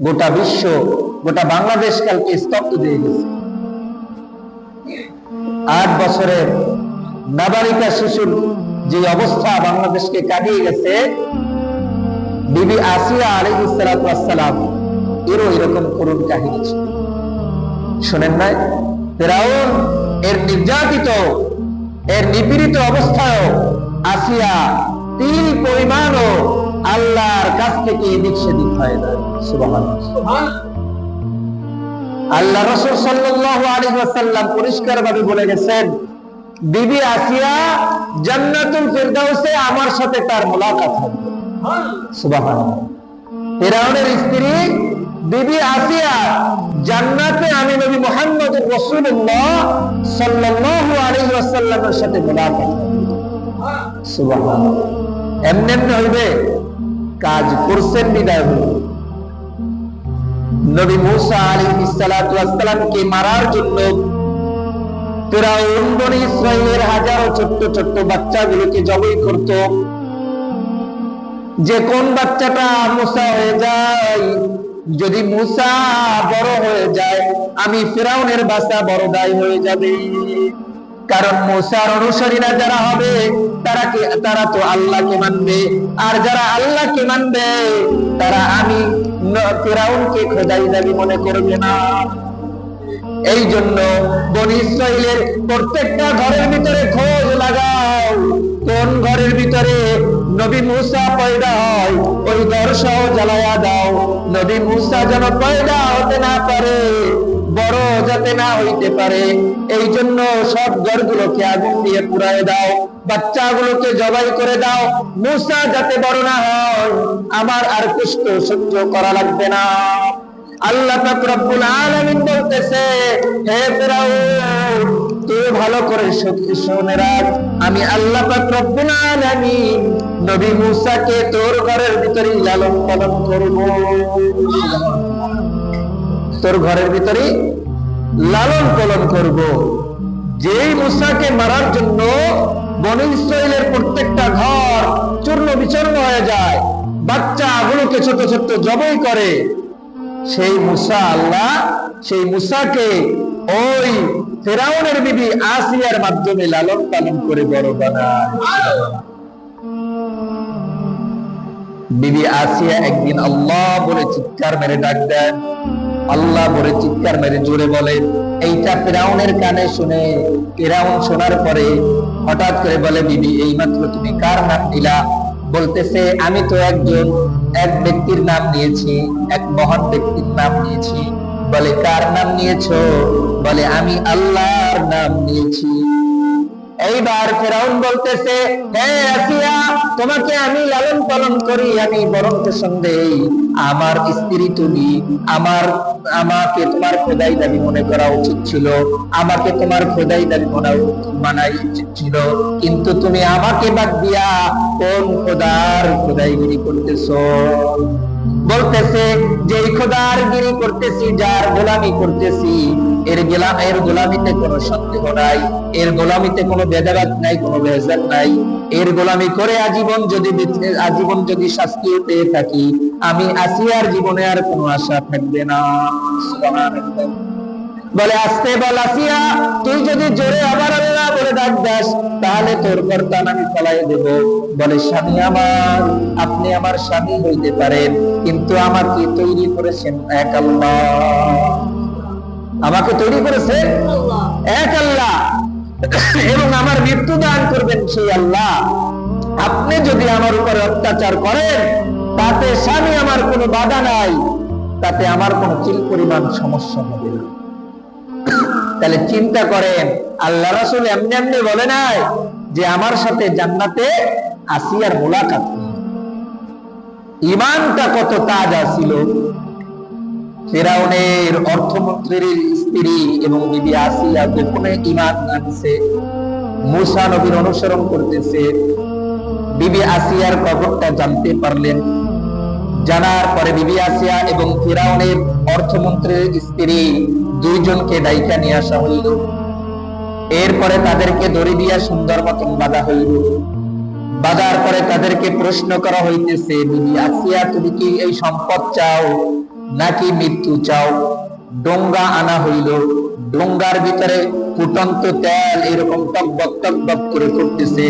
গোটা বিশ্ব, গোটা বাংলাদেশ কালকে স্তব্ধ দিয়ে গেছে। আট বছরের নাবালিকা শিশুর যে অবস্থা বাংলাদেশকে কাটিয়ে গেছে, বিবি আসিয়া আলী ইসালাম এরও এরকম করুণ কাহিনী ছিল। শোনেন নাই? ফেরাউন, এর নির্যাতিত, এর নিপীড়িত অবস্থায় আসিয়া তিল পরিমাণও আল্লাহর কাছ থেকে এদিক সেদিক হয় না। সুবহানাল্লাহ। আল্লাহ রসুল সাল্লাল্লাহু আলাইহি ওয়াসাল্লাম পরিষ্কার ভাবে বলে গেছেন, বিবি আসিয়া জান্নাতুল ফিরদাউসে আমার সাথে তার মোলাকাত হবে। সুবহানাল্লাহ। ফিরাউনের স্ত্রী, বিবি আসিয়া জান্নাতে আমি নবী মুহাম্মদ রাসূলুল্লাহ সাল্লাল্লাহু আলাইহি ওয়াসাল্লামের সাথে মোলাকাত হবে। সুবহানাল্লাহ। এমনি এমনি হইবে। কাজ করছেন বিদায় হইবে নবী মুসা আলাইহিস সালাতু ওয়াসসালামকে মারার জন্য ইসরাইলের হাজারো ছোট্ট ছোট্ট বাচ্চাগুলোকে জবাই করত। যে কোন বাচ্চাটা মুসা হয়ে যায়, যদি মুসা বড় হয়ে যায়, আমি ফেরাউনের বাসা বড় দায় হয়ে যাবে। কারণ মুসার অনুসারীরা যারা হবে, তারা কি, তারা তো আল্লাহকে মানবে। আর যারা আল্লাহকে মানবে, তারা আমি ফিরাউনকে খোদাই দাবি মনে করবে না। এই জন্য বনি ইসরাইলের প্রত্যেকটা ঘরের ভিতরে খোঁজ লাগাও। কোন ঘরের ভিতরে নবী মুসা পয়দা হয়, ওই সহ জ্বালায়া দাও। নবী মুসা যেন পয়দা হতে না পারে বড় যাতে না হইতে পারে। এই জন্য সব ঘরগুলোকে আগুন দিয়ে পুড়ায় দাও, বাচ্চাগুলোকে জবাই করে দাও। মুসা যাতে বড় না হয়, আমার আর কষ্ট সহ্য করা লাগবে না। আল্লাহ রব্বুল আলামিন বলতেছে, হে ফেরাউন, তুই ভালো করে শোন- শুনে রাখ। আমি আল্লাহ রব্বুল আলামিন নবী মুসাকে তোর ঘরের ভিতরে লালন পালন করব। তোর ঘরের ভিতরে লালন পালন করব। যেই মুসাকে মারার জন্য বনি ইসরাইলের প্রত্যেকটা ঘর চূর্ণ বিচূর্ণ হয়ে যায় বাচ্চাগুলোকে ছোট ছোট জবাই করে, সেই মুসা আল্লাহ, সেই মুসাকে ওই ফেরাউনের বিবি আসিয়ার মাধ্যমে লালন পালন করে বড় বানায়। বিবি আসিয়া একদিন আল্লাহ বলে চিৎকার মেরে ডাক দেন। আল্লাহ বলে চিৎকার মেরে জোরে বলে। এইটা ফেরাউনের কানে শুনে, ফেরাউন শোনার পরে হঠাৎ করে বলে, বিবি এইমাত্র তুমি কার নাম দিলা বলতেছে, আমি তো একজন, এক ব্যক্তির নাম নিয়েছি, এক মহান ব্যক্তির নাম নিয়েছি। বলে, কার নাম নিয়েছো? বলে, আমি আল্লাহর নাম নিয়েছি। এইবার ফেরাউন বলতেছে, হে আসিয়া, তোমাকে আমি লালন পালন করি, আমি বরং সন্দেহ। আমার স্ত্রী তুমি, আমার আমাকে তোমার খোদাই দাবি মনে করা উচিত ছিল। আমাকে তোমার খোদাই দাবি মনে মানা উচিত ছিল। কিন্তু তুমি আমাকে বাদ দিয়া কোন খোদার খোদাইগিরি করতেছো? বলতেছে যে খোদার গিরি করতেছি, যার গোলামি করতেছি, এর গোলাম এর গোলামিতে কোনো সন্দেহ নাই, এর গোলামিতে কোনো বেদারাত নাই, কোনো বেজার নাই, এর গোলামি করে আজীবন যদি আজীবন যদি শাস্তি পেয়ে থাকি, আমি আসিয়ার জীবনে আর কোনো আশা থাকবে না। বলে, আসতে বল আসিয়া, তুই যদি জোরে আবার আল্লাহ বলে ডাক দাস, তাহলে তোর কর্তান আমি ফলাই দেব। বলে, স্বামী আমার, আপনি আমার স্বামী হইতে পারেন, কিন্তু আমাকে তৈরি করেছেন এক আল্লাহ। আমাকে তৈরি করেছে এক আল্লাহ। এবং আমার মৃত্যু দান করবেন সেই আল্লাহ। আপনি যদি আমার উপরে অত্যাচার করেন, তাতে স্বামী আমার কোনো বাধা নাই, তাতে আমার কোনো চিল পরিমাণ সমস্যা হবে না। তাহলে চিন্তা করেন, আল্লাহ রাসুল এমনি এমনি বলে নাই যে আমার সাথে জান্নাতে আসিয়ার মোলাকাত ইমানটা কত তাজা ছিল। ফেরাউনের অর্থমন্ত্রীর স্ত্রী এবং বিবি আসিয়া গোপনে ইমান আনছে, মুসা নবীর অনুসরণ করতেছে। বিবি আসিয়ার কবরটা জানতে পারলেন। জানার পরে বিবি আসিয়া এবং ফেরাউনের অর্থমন্ত্রীর স্ত্রী দুইজনকে ডাইকা নিয়ে আসা হইল। এরপরে তাদেরকে দড়ি দিয়া সুন্দর মতন বাধা হইল। বাঁধার পরে তাদেরকে প্রশ্ন করা হইতেছে, বিবি আসিয়া তুমি কি এই সম্পদ চাও নাকি মৃত্যু চাও? ডোঙ্গা আনা হইল। ডোঙ্গার ভিতরে ফুটন্ত তেল এরকম টকবক টকবক করে ফুটতেছে।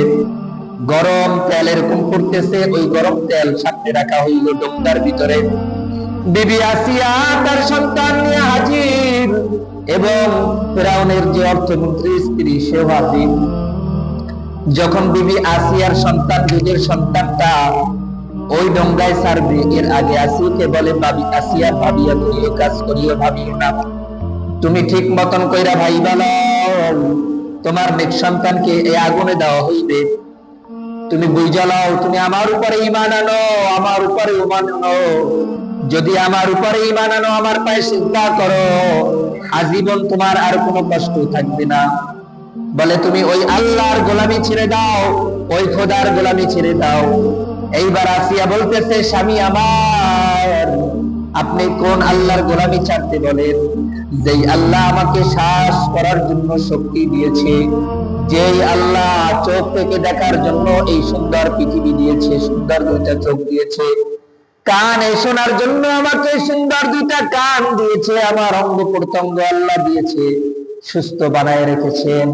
গরম তেল এরকম ফুটতেছে। ওই গরম তেল সাথে রাখা হইল ডোঙ্গার ভিতরে। বিবি আসিয়া তার সন্তান নিয়ে হাজির এবং ফেরাউনের যে অর্থমন্ত্রী স্ত্রী হাজির যখন বিবি আসিয়ার সন্তান দুধের সন্তানটা ওই ডঙ্গায় সারবে এর আগে বলে ভাবিয়া করিও কাজ করিও, ভাবিও না। তুমি ঠিক মতন কইরা ভাই তোমার নেক সন্তানকে এই আগুনে দেওয়া হইবে। তুমি বুঝা লও তুমি আমার উপরে ইমান আনো, আমার উপরে ইমান আনো। যদি আমার উপরে ইমান আনো, আমার পায়ে চিন্তা করো, আজীবন তোমার আর কোনো কষ্ট থাকবে না। বলে, তুমি ওই আল্লাহর গোলামি ছেড়ে দাও, ওই খোদার গোলামি ছেড়ে দাও। এইবার আসিয়া বলতেছে, স্বামী আমার, আপনি কোন আল্লাহর গোলামি ছাড়তে বলেন? যেই আল্লাহ আমাকে শ্বাস করার জন্য শক্তি দিয়েছে, যেই আল্লাহ চোখ থেকে দেখার জন্য এই সুন্দর পৃথিবী দিয়েছে, সুন্দর দুইটা চোখ দিয়েছে কান শোনার জন্য আমাকে সুন্দর দুইটা কান দিয়েছে, আমার অঙ্গ প্রত্যঙ্গ আল্লাহ দিয়েছে, সুস্থ বানায় রেখেছেন।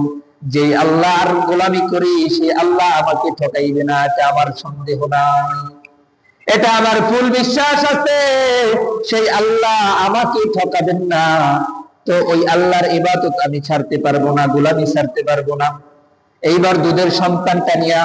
যে আল্লাহর গোলামি করি সে আল্লাহ আমাকে ঠকাইবে না, এটা আমার সন্দেহ নাই। এটা আমার ফুল বিশ্বাস আছে, সেই আল্লাহ আমাকে ঠকাবেন না। তো ওই আল্লাহর ইবাদত আমি ছাড়তে পারব না, গোলামি ছাড়তে পারব না। এইবার দুধের সন্তানটা নিয়া